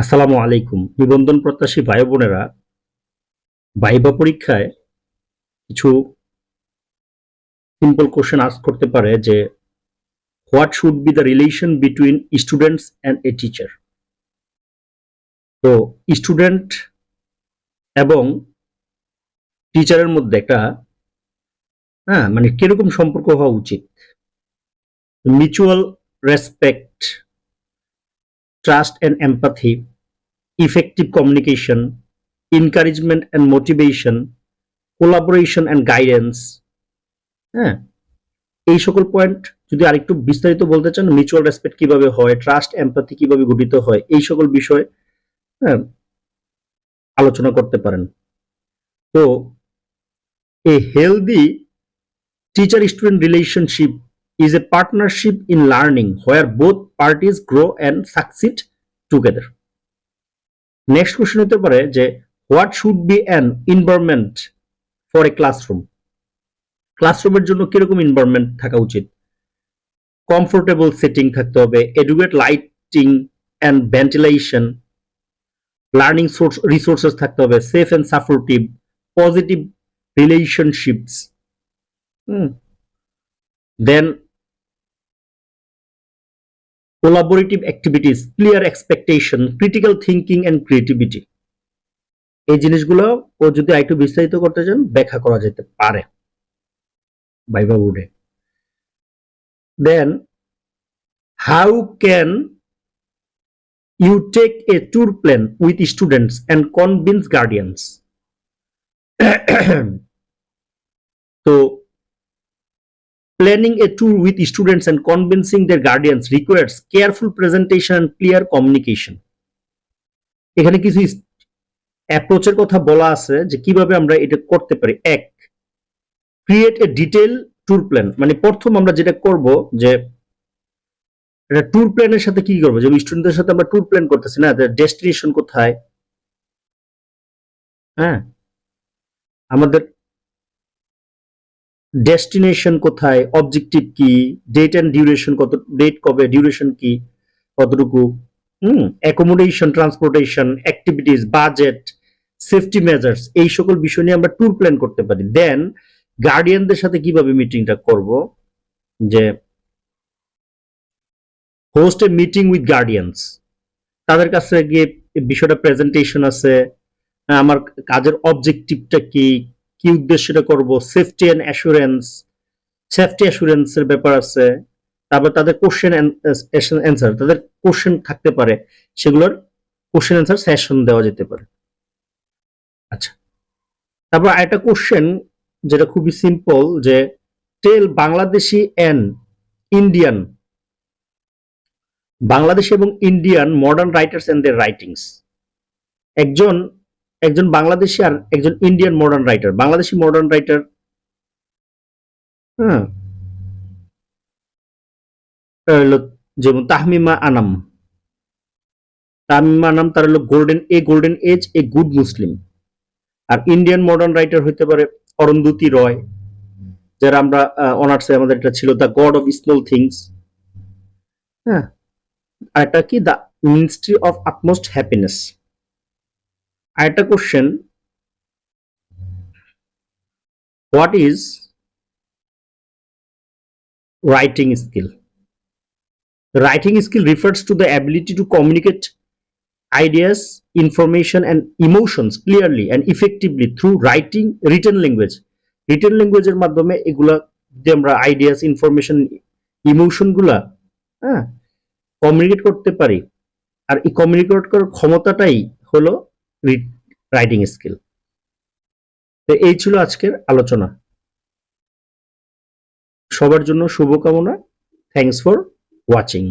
আসসালামু আলাইকুম। নিবন্ধন প্রত্যাশী ভাই বোনেরা, ভাইবা পরীক্ষায় কিছু সিম্পল কোশ্চেন আস্ক করতে পারে যে what should be the relation between students and a teacher তো স্টুডেন্ট এবং টিচারের মধ্যে একটা হ্যাঁ মানে কীরকম সম্পর্ক হওয়া উচিত? Mutual respect trust and empathy, effective communication, encouragement and motivation, collaboration and guidance. হ্যাঁ এই সকল পয়েন্ট যদি আরেকটু বিস্তারিত বলতে চান মিউচুয়াল রেসপেক্ট কীভাবে হয় ট্রাস্ট এমপ্যাথি কীভাবে গঠিত হয় এই সকল বিষয় হ্যাঁ আলোচনা করতে পারেন তো a healthy teacher student relationship is a partnership in learning where both parties grow and succeed together. Next question হতে পারে যে what should be an environment for a classroom ক্লাসরুমের জন্য কীরকম এনভায়রনমেন্ট থাকা উচিত কমফোর্টেবল সেটিং থাকতে হবে adequate lighting and ventilation learning source resources থাকতে হবে safe and supportive positive relationships then collaborative activities, clear expectation, critical thinking and creativity. এই জিনিসগুলো ও যদি আরেকটু বিস্তারিত করতে চান ব্যাখ্যা করা যেতে পারে। বাইবা বোর্ডে। Then how can you take a tour plan with students and convince guardians তো Planning a tour with students and convincing their guardians requires careful presentation and clear communication. এখানে কিছু অ্যাপ্রোচের কথা বলা আছে যে কীভাবে আমরা এটা করতে পারি। এক create a detail tour plan মানে প্রথম আমরা যেটা করব যে এটা ট্যুর প্ল্যানের সাথে কি করব? যে স্টুডেন্টদের সাথে আমরা ট্যুর প্ল্যান করতেছি না ডেস্টিনেশন কোথায়? হ্যাঁ আমাদের ডেস্টিনেশন কোথায়, অবজেক্টিভ কি, ডেট অ্যান্ড ডিউরেশন কত, ডেট কবে, ডিউরেশন কি, কতটুকু, হুম accommodation transportation activities budget safety measures এই সকল বিষয় নিয়ে আমরা ট্যুর প্ল্যান করতে পারি। দেন গার্ডিয়ানদের সাথে কীভাবে মিটিংটা করব? যে host a meeting with guardians তাদের কাছে গিয়ে বিষয়টা প্রেজেন্টেশন আছে। আমার কাজের অবজেক্টিভটা কি কি উদ্দেশ্যটা করব? সেফটি অ্যান্ড অ্যাসুরেন্স সেফটি অ্যাসুরেন্সের ব্যাপার আছে। তারপর তাদের কোশ্চেন অ্যান্সার তাদের কোশ্চেন থাকতে পারে। সেগুলোর কোশ্চেন অ্যান্সার সেশন দেওয়া যেতে পারে। আচ্ছা। তারপর আরেকটা কোশ্চেন যেটা খুবই সিম্পল যে tell Bangladeshi and Indian Bangladeshi এবং ইন্ডিয়ান মডার্ন রাইটার্স অ্যান্ড দের রাইটিংস একজন একজন বাংলাদেশি আর একজন Indian modern writer Bangladeshi modern writer হ্যাঁ। যেমন তাহমিমা আনাম। তাহমিমা আনাম তার হলো golden a golden age a good Muslim R Indian modern writer হইতে পারে অরুন্ধতী রয়, যারা আমরা অনার্সে আমাদের এটা ছিল the god of small things হ্যাঁ। আর একটা কি? The ministry of utmost happiness আরেকটা question what is writing skill writing skill refers to the ability to communicate ideas information and emotions clearly and effectively through writing written language written ল্যাঙ্গুয়েজের মাধ্যমে এগুলো যদি আমরা ideas information ইমোশনগুলো হ্যাঁ communicate করতে পারি। আর এই communicate করার ক্ষমতাটাই হলো রাইটিং স্কিল। তো এই ছিল আজকের আলোচনা। সবার জন্য শুভকামনা। Thanks for watching